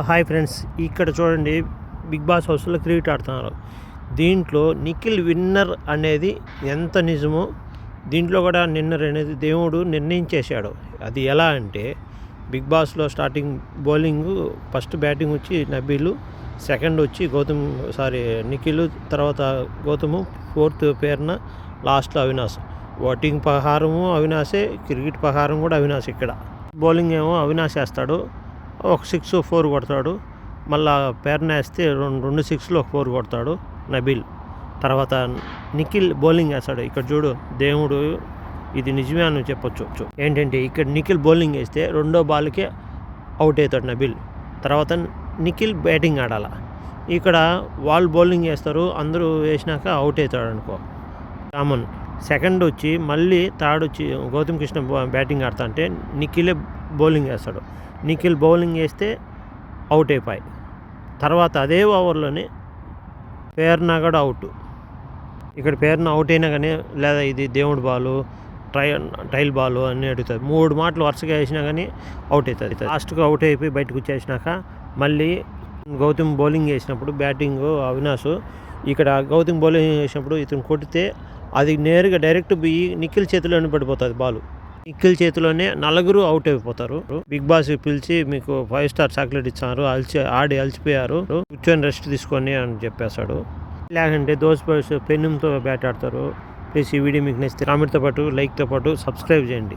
Hi friends ఇక్కడ చూడండి big boss హౌస్లో క్రికెట్ ఆడుతున్నారు. దీంట్లో నిఖిల్ విన్నర్ అనేది ఎంత నిజమో దీంట్లో కూడా నిన్నర్ అనేది దేవుడు నిర్ణయించేశాడు. అది ఎలా అంటే బిగ్ బాస్లో స్టార్టింగ్ బౌలింగ్ ఫస్ట్ బ్యాటింగ్ వచ్చి నబీలు సెకండ్ వచ్చి గౌతమ్ సారీ నిఖిల్ తర్వాత గౌతము ఫోర్త్ పేరున లాస్ట్లో అవినాష్. ఓటింగ్ పహారము అవినాశే క్రికెట్ పహారం కూడా అవినాష్ ఇక్కడ. బౌలింగ్ ఏమో అవినాశ్ వేస్తాడు. ఒక సిక్స్ ఫోర్ కొడతాడు. మళ్ళా పేర్నేస్తే రెండు రెండు సిక్స్లో ఒక ఫోర్ కొడతాడు నబీల్. తర్వాత నిఖిల్ బౌలింగ్ వేస్తాడు. ఇక్కడ చూడు దేవుడు ఇది నిజమే అని చెప్పొచ్చు. ఏంటంటే ఇక్కడ నిఖిల్ బౌలింగ్ వేస్తే రెండో బాల్కే అవుట్ అవుతాడు నబీల్. తర్వాత నిఖిల్ బ్యాటింగ్ ఆడాల. ఇక్కడ వాళ్ళు బౌలింగ్ వేస్తారు. అందరూ వేసినాక అవుట్ అవుతాడు అనుకో. కామన్ సెకండ్ వచ్చి మళ్ళీ థర్డ్ వచ్చి గౌతమ్ కృష్ణ బ్యాటింగ్ ఆడతా అంటే నిఖిలే బౌలింగ్ వేస్తాడు. నిఖిల్ బౌలింగ్ వేస్తే అవుట్ అయిపోయి. తర్వాత అదే ఓవర్లోనే పేర్నా కూడా అవుట్. ఇక్కడ పేరున అవుట్ అయినా కానీ లేదా ఇది దేవుడు బాలు ట్రై ట్రైల్ బాల్ అని అడుగుతుంది మూడు మాటలు వరుసగా వేసినా కానీ అవుట్ అవుతుంది. లాస్ట్గా అవుట్ అయిపోయి బయటకు వచ్చేసినాక మళ్ళీ గౌతమ్ బౌలింగ్ వేసినప్పుడు బ్యాటింగ్ అవినాష్ ఇక్కడ గౌతమ్ బౌలింగ్ వేసినప్పుడు ఇతను కొడితే అది నేరుగా డైరెక్ట్ పోయి నిఖిల్ చేతిలోనే పడిపోతుంది బాలు. నిఖిల్ చేతిలోనే నలుగురు అవుట్ అయిపోతారు. బిగ్ బాస్ పిలిచి మీకు ఫైవ్ స్టార్ చాక్లెట్ ఇచ్చారు. అలిచి ఆడి అలిచిపోయారు. కూర్చొని రెస్ట్ తీసుకొని అని చెప్పేశాడు. లేకంటే దోస్ పెన్నుతో బ్యాట్ ఆడతారు. ప్లీజ్ ఈ వీడియో మీకు నచ్చితే కామెంట్తో పాటు లైక్తో పాటు సబ్స్క్రైబ్ చేయండి.